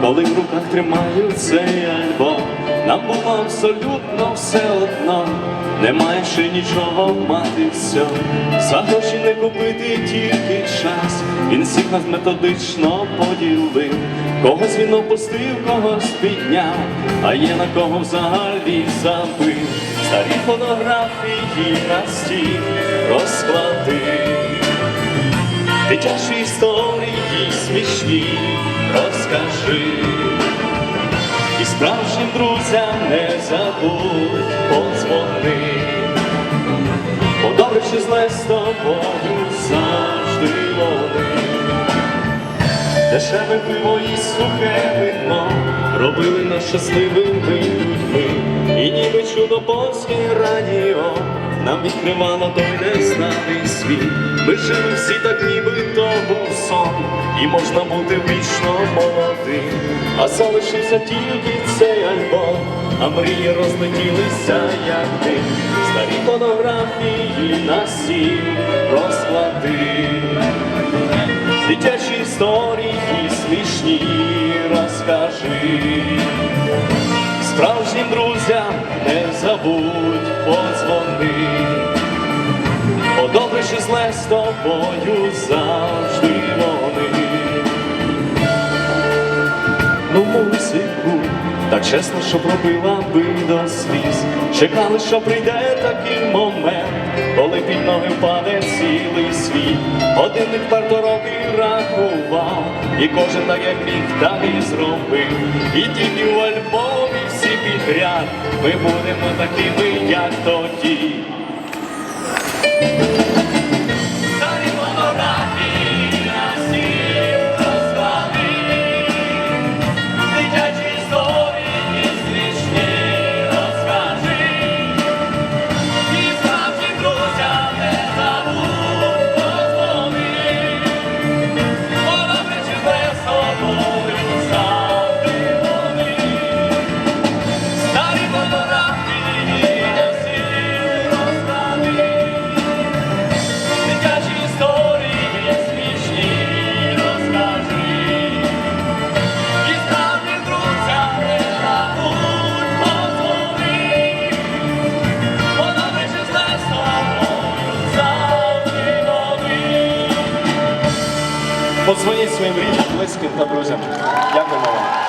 коли в руках тримаю цей альбом, нам було абсолютно все одно, немає ще нічого мати все, за гроші не купити тільки час, він всіх нас методично поділив, когось він опустив, когось підняв, а є на кого взагалі забив, старі фотографії на стіл розкладив. Дитячі історії смішні розкажи, і справжнім друзям не забудь подзвони, чи зле з тобою завжди вони. Дешеве пиво і сухе вино робили нас щасливими людьми, і ніби чудо польське радіо нам відкривало той незнаний світ. Ми жили всі так, ніби то був сон, і можна бути вічно молодим. А залишився тільки цей альбом, а мрії розлетілися, як дим. Старі фотографії на стіл розклади. Дитячі історії смішні розкажи, справжнім друзям не забудь подзвони, бо добре зле з тобою завжди так чесно, що пробила би до сліз. Чекали, що прийде такий момент, коли під ноги впаде цілий світ. Годинник варто роки рахував, і кожен так як міг, так і зробив. І тільки в альбомі всі підряд ми будемо такими, як тоді. Подзвоніть своїм рідним, близьким та друзям. Дякуємо вам.